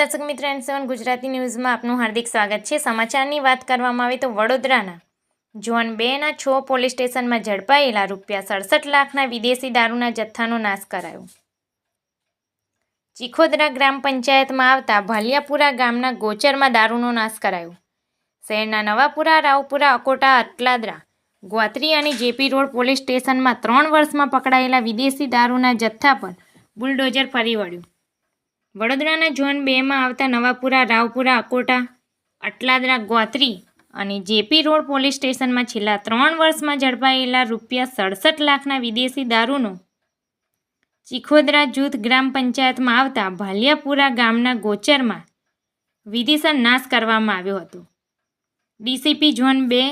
દર્શક મિત્ર and seven Gujarati ન્યૂઝમાં આપનું હાર્દિક સ્વાગત છે. સમાચારની વાત કરવામાં આવે તો વડોદરાના ઝોન બેના છ પોલીસ સ્ટેશનમાં ઝડપાયેલા રૂપિયા સડસઠ લાખના વિદેશી દારૂના જથ્થાનો નાશ કરાયો. ચીખોદરા ગ્રામ પંચાયતમાં આવતા ભાલિયાપુરા ગામના ગોચરમાં દારૂનો નાશ કરાયો. શહેરના નવાપુરા, રાવપુરા, અકોટા, અટલાદરા ગ્વાત્રી અને જેપી રોડ પોલીસ સ્ટેશનમાં ત્રણ વર્ષમાં પકડાયેલા વિદેશી દારૂના જથ્થા પર બુલડોઝર ફરી વળ્યું. વડોદરાના ઝોન બેમાં આવતા નવાપુરા, રાવપુરા, અકોટા, અટલાદરા, ગોત્રી અને જેપી રોડ પોલીસ સ્ટેશનમાં છેલ્લા ત્રણ વર્ષમાં ઝડપાયેલા રૂપિયા સડસઠ લાખના વિદેશી દારૂનો ચીખોદરા જૂથ ગ્રામ પંચાયતમાં આવતા ભાલિયાપુરા ગામના ગોચરમાં વિધિસર નાશ કરવામાં આવ્યો હતો. ડીસીપી ઝોન બે,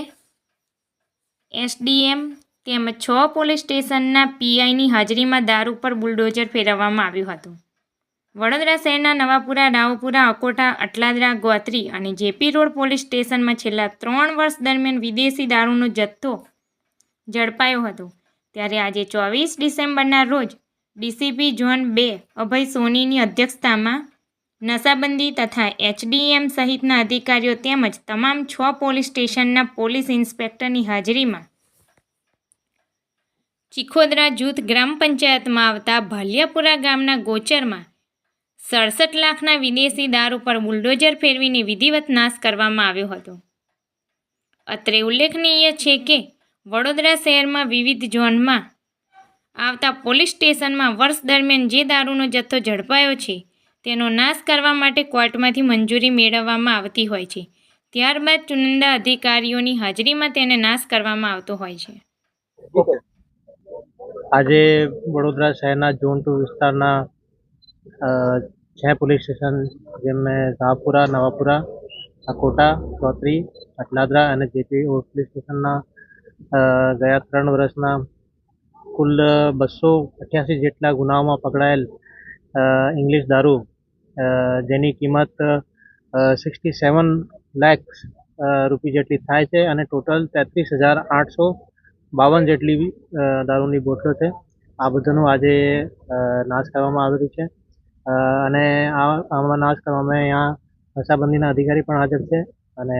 એસડીએમ તેમજ છ પોલીસ સ્ટેશનના પીઆઈની હાજરીમાં દારૂ પર બુલડોઝર ફેરવવામાં આવ્યું હતું. વડોદરા શહેરના નવાપુરા, રાવપુરા, અકોટા, અટલાદરા, ગોત્રી અને જેપી રોડ પોલીસ સ્ટેશનમાં છેલ્લા ત્રણ વર્ષ દરમિયાન વિદેશી દારૂનો જથ્થો ઝડપાયો હતો. ત્યારે આજે ચોવીસ ડિસેમ્બરના રોજ ડીસીપી ઝોન બે, અભય સોનીની અધ્યક્ષતામાં નશાબંધી તથા એચડીએમ સહિતના અધિકારીઓ તેમજ તમામ છ પોલીસ સ્ટેશનના પોલીસ ઇન્સ્પેક્ટરની હાજરીમાં ચીખોદરા જૂથ ગ્રામ પંચાયતમાં આવતા ભાલિયાપુરા ગામના ગોચરમાં સડસઠ લાખના વિદેશી દારૂ પર બુલડોઝર ફેરવીને વિધિવત નાશ કરવામાં આવ્યો હતો. અત્રે ઉલ્લેખનીય છે કે, વડોદરા શહેરમાં વિવિધ ઝોનમાં આવતા પોલીસ સ્ટેશનમાં વર્ષ દરમિયાન જે દારૂનો જથ્થો ઝડપાયો છે, તેનો નાશ કરવા માટે કોર્ટમાંથી મંજૂરી મેળવવામાં આવતી હોય છે. ત્યારબાદ ચુનિંદા અધિકારીઓની હાજરીમાં તેને નાશ કરવામાં આવતો હોય છે. આજે વડોદરા શહેરના ઝોન ટુ વિસ્તારના છ પોલીસ સ્ટેશન, જેમાં શાહપુરા નવાપુરા અકોટા ચોત્રી, અટલાદરા અને જેપી પોલીસ સ્ટેશનના ગયા ત્રણ વર્ષના કુલ બસો અઠ્યાસી જેટલા ગુનાઓમાં પકડાયેલ ઇંગ્લિશ દારૂ જેની કિંમત સિક્સટી સેવન લેખ રૂપી જેટલી થાય છે અને ટોટલ તેત્રીસ હજાર આઠસો બાવન જેટલી દારૂની બોટલો છે. આ બધાનું આજે નાશ કરવામાં આવેલું છે. અને આમાં નાશ કરવામાં અહીંયા નશાબંધીના અધિકારી પણ હાજર છે અને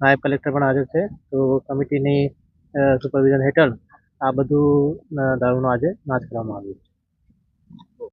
નાયબ કલેક્ટર પણ હાજર છે. તો કમિટીની સુપરવિઝન હેઠળ આ બધું દારૂનો આજે નાશ કરવામાં આવ્યો છે.